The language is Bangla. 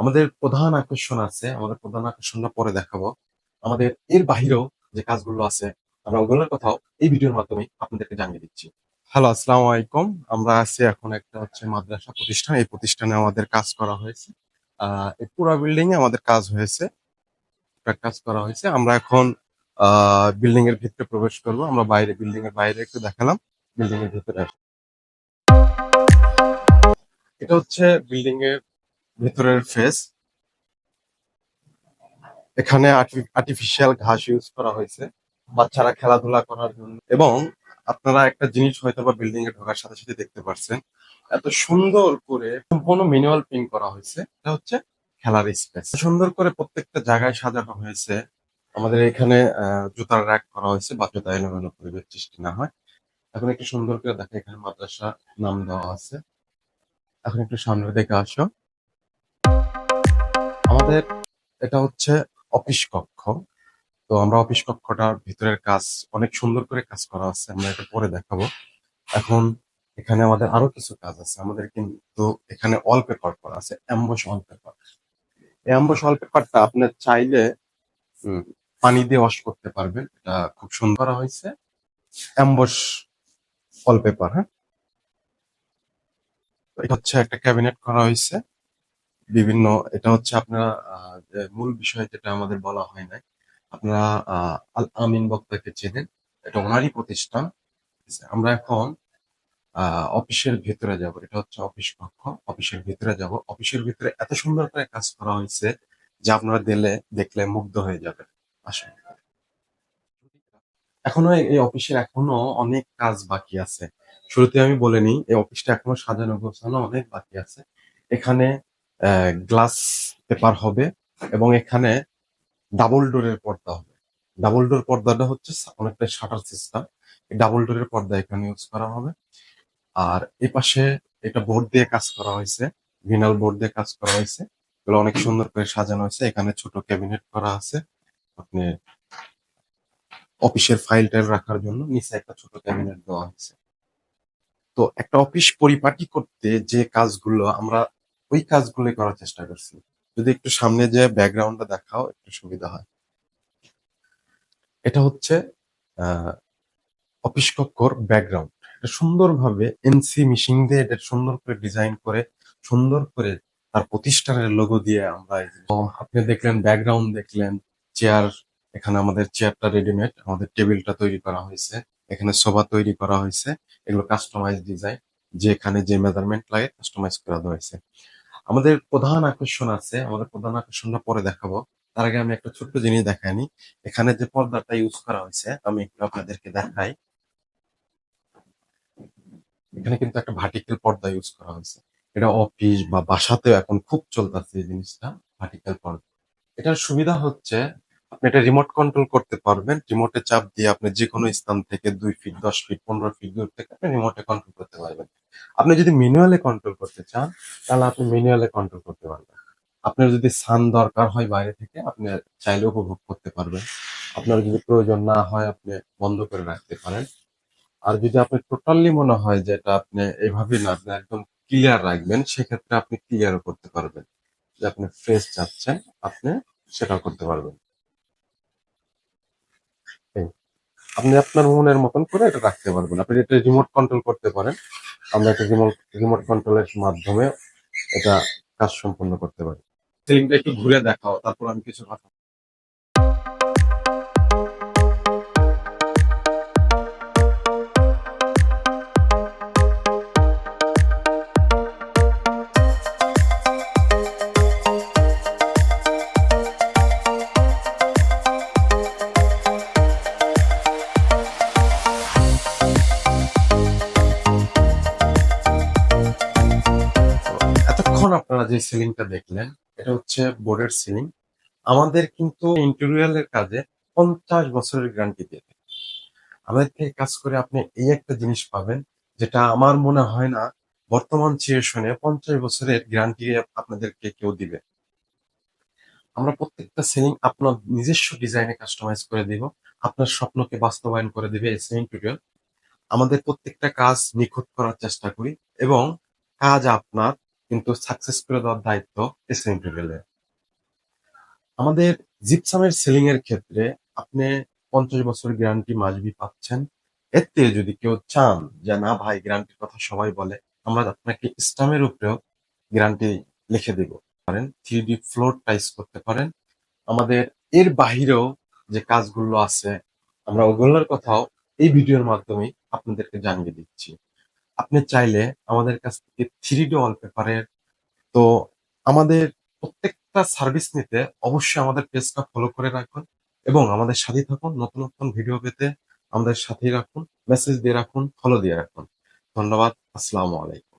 আমাদের প্রধান আকর্ষণ আছে, আমাদের প্রধান আকর্ষণটা পরে দেখাবো। আমাদের এর বাহিরেও যে কাজগুলো আছে, আমরা ওগুলোর কথাও এই ভিডিওর মাধ্যমে আপনাদেরকে জানিয়ে দিচ্ছি। হ্যালো, আসসালামু আলাইকুম। আমরা আছি এখন একটা হচ্ছে মাদ্রাসা প্রতিষ্ঠান। এই প্রতিষ্ঠানে আমাদের কাজ করা হয়েছে। আহ এই পুরো বিল্ডিং এ আমাদের কাজ হয়েছে। কাজ করা হয়েছে। আমরা এখন আহ বিল্ডিং এর ভিতরে প্রবেশ করব। আমরা বাইরে বিল্ডিং এর বাইরে একটু দেখালাম। বিল্ডিং এর ভিতরে এটা হচ্ছে বিল্ডিং এর ভেতরের ফেস এখানে আর্টিফিশিয়াল ঘাস ইউজ করা হয়েছে। বাচ্চারা খেলাধুলা করার জন্য। এবং আপনারা একটা জিনিস হয়তো বা বিল্ডিং এ ঢোকার সাথে সাথে দেখতে পাচ্ছেন এত সুন্দর করে সম্পূর্ণ ম্যানুয়াল প্রিন্ট করা হয়েছে। এটা হচ্ছে খেলার স্পেস সুন্দর করে প্রত্যেকটা জায়গায় সাজানো হয়েছে। আমাদের এখানে জুতার র্যাক করা হয়েছে। বা জুতা এলোমেলো পরিবেশ সৃষ্টি না হয়। এখন একটু সুন্দর করে দেখে এখানে মাদ্রাসা নাম দেওয়া আছে। এখন একটু সামনের দিকে আসো। আমাদের এটা হচ্ছে অফিস কক্ষ। তো আমরা অফিস কক্ষটার ভিতরের কাজ অনেক সুন্দর করে কাজ করা আছে, আমরা এটা পরে দেখাবো। এখন এখানে আমাদের আরও কিছু কাজ আছে, আমাদের কিন্তু এখানে অল পেপার করা আছে অ্যাম্বস অল পেপার এই অ্যাম্বস অল পেপারটা আপনি চাইলে পানি দিয়ে ওয়াশ করতে পারবেন, এটা খুব সুন্দর করা হয়েছে। অ্যাম্বস অল পেপার হ্যাঁ? এটা হচ্ছে একটা ক্যাবিনেট করা হয়েছে। বিভিন্ন, এটা হচ্ছে আপনারা মূল বিষয় যেটা আমাদের বলা হয় নাই, আপনারা আল আমিন বক্তাকে চেনেন, এটা ওনারই প্রতিষ্ঠান। আমরা এখন অফিসের ভেতরে যাব, এটা হচ্ছে অফিস কক্ষ অফিসের ভিতরে যাব। অফিসের ভিতরে এত সুন্দর করে কাজ করা হয়েছে যা আপনারা দিলে, দেখলে মুগ্ধ হয়ে যাবেন। আসুন। এখনও এই এই অফিসের এখনও অনেক কাজ বাকি আছে। শুরুতে আমি বলে নিই, এই অফিসটা এখনও সাজানো গোছানো অনেক বাকি আছে। এখানে গ্লাস পেপার হবে এবং এখানে ডাবল ডোরের পর্দা হবে। ডাবল ডোর পর্দাটা হচ্ছে অনেকটা শাটার সিস্টেম ডাবল ডোরের পর্দা এখানে ইউজ করা হবে। আর এই পাশে এটা বোর্ড দিয়ে কাজ করা হয়েছে ভিনাল বোর্ড দিয়ে কাজ করা হয়েছে। এগুলো অনেক সুন্দর করে সাজানো হয়েছে। এখানে ছোট ক্যাবিনেট করা আছে। আপনি অফিসের ফাইল টাইল রাখার জন্য নিচে একটা ছোট ক্যাবিনেট দেওয়া হয়েছে। তো একটা অফিস পরিপাটি করতে যে কাজগুলো আমরা ওই কাজগুলো করার চেষ্টা করছি। যদি একটু সামনে যে ব্যাকগ্রাউন্ডটা দেখাও, একটু সুবিধা হয়। এটা হচ্ছে অফিস কক্ষর ব্যাকগ্রাউন্ড এটা সুন্দরভাবে এনসি মিশিং দিয়ে এটা সুন্দর করে ডিজাইন করে, সুন্দর করে তার প্রতিষ্ঠানের লোগো দিয়ে আমরা আপনি দেখলেন ব্যাকগ্রাউন্ড দেখলেন চেয়ার এখানে আমাদের চেয়ারটা রেডিমেড আমাদের টেবিলটা তৈরি করা হয়েছে, এখানে সোফা তৈরি করা হয়েছে, এগুলো কাস্টমাইজ ডিজাইন যেখানে যে মেজারমেন্ট লাগে কাস্টমাইজ করা হয়েছে। আমাদের প্রধান আকর্ষণ আছে, আমাদের প্রধান আকর্ষণটা পরে দেখাবো। তার আগে আমি একটা ছোট্ট জিনিস দেখাইনি এখানে যে পর্দাটা ইউজ করা হয়েছে, আমি একটু আপনাদেরকে দেখাই। এখানে কিন্তু একটা ভার্টিক্যাল পর্দা ইউজ করা হয়েছে। এটা অফিস বা বাসাতেও এখন খুব চলতেছে এই জিনিসটা ভার্টিক্যাল পর্দা। এটার সুবিধা হচ্ছে আপনি এটা রিমোট কন্ট্রোল করতে পারবেন। রিমোটে চাপ দিয়ে আপনি যে কোনো স্থান থেকে দুই ফিট দশ ফিট পনেরো ফিট দূর থেকে আপনি রিমোটে কন্ট্রোল করতে পারবেন। আপনি যদি ম্যানুয়ালে কন্ট্রোল করতে চান, তাহলে আপনি ম্যানুয়ালে কন্ট্রোল করতে পারবেন। আপনার যদি সান দরকার হয় বাইরে থেকে, আপনি চাইলে উপভোগ করতে পারবেন। আপনার যদি প্রয়োজন না হয়, আপনি বন্ধ করে রাখতে পারেন। আর যদি আপনি টোটালি মনে হয় যে এটা আপনি এইভাবে না, আপনি একদম ক্লিয়ার রাখবেন, সেক্ষেত্রে আপনি ক্লিয়ারও করতে পারবেন। যে আপনি ফ্রেশ চাচ্ছেন আপনি সেটাও করতে পারবেন এই, আপনি আপনার মনের মতন করে এটা রাখতে পারবেন। আপনি এটা রিমোট কন্ট্রোল করতে পারেন। আমরা এটা রিমোট রিমোট কন্ট্রোলের মাধ্যমে এটা কাজ সম্পন্ন করতে পারি। সিলিংটা একটু ঘুরে দেখাও, তারপর আমি কিছু কথা এতক্ষণ আপনারা যে সিলিংটা দেখলেন, এটা হচ্ছে বোর্ডের সিলিং। আমাদের কিন্তু ইন্টেরিয়ালের কাজে পঞ্চাশ বছরের গ্যারান্টি দিয়ে থাকে। আমাদের থেকে কাজ করে আপনি এই একটা জিনিস পাবেন, যেটা আমার মনে হয় না, বর্তমান সিচুয়েশনে পঞ্চাশ বছরের গ্যারান্টি আপনাদেরকে কেউ দিবে। আমরা প্রত্যেকটা সিলিং আপনার নিজস্ব ডিজাইনে কাস্টমাইজ করে দিব, আপনার স্বপ্নকে বাস্তবায়ন করে দিবে এই সিলিং টিউটোরিয়াল আমাদের প্রত্যেকটা কাজ নিখুঁত করার চেষ্টা করি এবং কাজ আপনার কিন্তু সাকসেস করে দেওয়ার দায়িত্ব এস এম এর। আমাদের জিপসামের সেলিং এর ক্ষেত্রে আপনি পঞ্চাশ বছর গ্যারান্টি মাসবি পাচ্ছেন। এতে যদি কেউ চান যে, না ভাই গ্যারান্টির কথা সবাই বলে, আমরা আপনাকে স্টামের উপরেও গ্যারান্টি লিখে দিব। পারেন থ্রি ডি ফ্লোর টাইস করতে পারেন। আমাদের এর বাহিরেও যে কাজগুলো আছে, আমরা ওগুলোর কথাও এই ভিডিওর মাধ্যমে আপনাদেরকে জানিয়ে দিচ্ছি। আপনি চাইলে আমাদের কাছ থেকে থ্রি ডি ওয়ালপেপারের তো আমাদের প্রত্যেকটা সার্ভিস নিতে অবশ্যই আমাদের পেজটা ফলো করে রাখুন এবং আমাদের সাথে থাকুন। নতুন নতুন ভিডিও পেতে আমাদের সাথেই রাখুন মেসেজ দিয়ে রাখুন ফলো দিয়ে রাখুন। ধন্যবাদ, আসসালামু আলাইকুম।